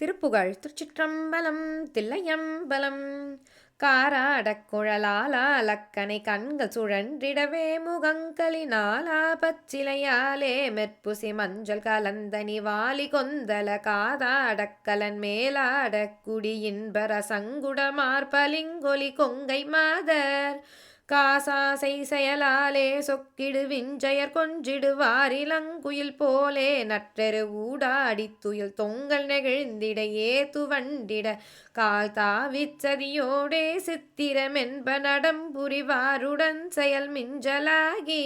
திருப்புகழ் திருச்சிற்றம்பலம் தில்லையம்பலம். காராடக்குழலாலா குழலாலக்கனை கண்கள் சுழன்றிடவே முகங்களினாலா. பச்சிலையாலே மெற்புசி மஞ்சள் கலந்தனி வாலி கொந்தல காதாடக்கலன் மேலாடக் குடியின்பர சங்குடமார் பலிங்கொலி கொங்கை மாதர். காசாசை செயலாலே சொக்கிடு விஞ்சயர் கொஞ்சிடுவாரிலங்குயில் போலே. நற்றெரு ஊடாடி துயில் தொங்கல் நெகிழ்ந்திடையே துவண்டிட கால் தாவிச்சதியோடே சித்திரமென்ப நடம்புரிவாருடன் செயல் மிஞ்சலாகி.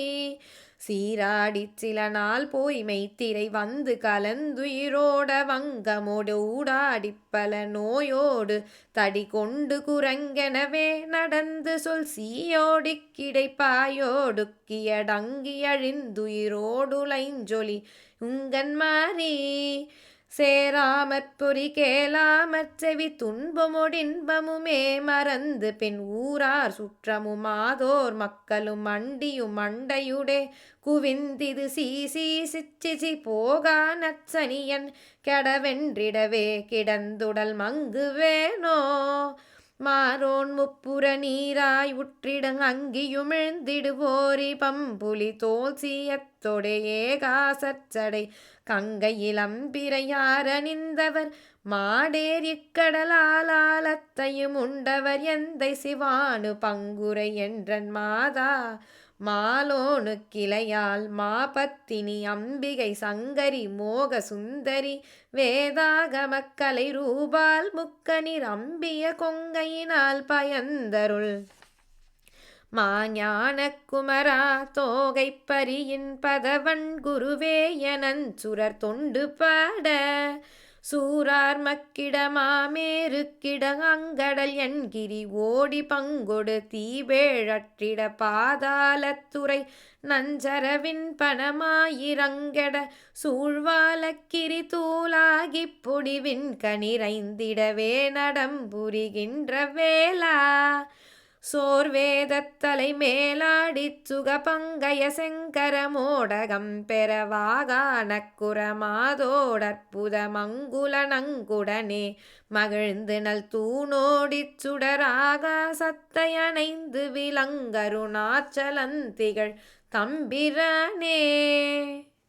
சீராடிச் சில நாள் போய் மெய்த்திரை வந்து கலந்துயிரோட வங்கமோடு ஊடாடிப் பல நோயோடு தடி கொண்டு குரங்கெனவே நடந்து சொல் சீயோடிக் கிடைப்பாயோடுக்கியடங்கி அழிந்துயிரோடுலைஞ்சொலி உங்கன் மாறி சேராமற் பொறி கேளாமற் செவி துன்பமுடின்பமுமே மறந்து பின் ஊரார் சுற்றமுமாதோர் மக்களும் அண்டியும் அண்டையுடே குவிந்திது சீசி சிச்சிசி போகா நச்சனியன் கெடவென்றிடவே கிடந்துடல் மங்கு வேணோ? மாரோன் முப்புற நீராய் உற்றிடங் அங்கியுமிழ்ந்திடுவோரி பம்புலி தோல் சீயத் சீயத்தொடே கங்கையிலம் கங்கையிலம்பிரையாரணிந்தவர் மாடேர் இக்கடலாலத்தையும் உண்டவர் எந்தை சிவானு பங்குரை என்றன் மாதா. மாலோனு கிளையால் மாபத்தினி அம்பிகை சங்கரி மோக சுந்தரி வேதாகமக்கலை ரூபால் முக்கனிர் அம்பிய கொங்கையினால் பயந்தருள். மாஞான குமரா தோகை பரியின் பதவன் குருவே எனஞ்சுரர் தொண்டு பாட. சூரார் மக்கிடமாமேருக்கிட அங்கடல் என்கிரி ஓடி பங்கொடு தீபேழற்றிட பாதாளத்துறை நஞ்சரவின் பணமாயிரங்கட சூழ்வாலக்கிரி தூளாகி பொடிவின் கனிரைந்திடவே நடம்புரிகின்ற வேளா. சோர்வேதத்தலை மேலாடிச் சுகபங்கய செங்கரமோடகம் பெறவாகானக்குரமாதோடற்புத மங்குல நங்குடனே மகிழ்ந்து நல் தூணோடிச் சுடராகா சத்தையணைந்து விலங்கருணாச்சலந்திகள் தம்பிரனே.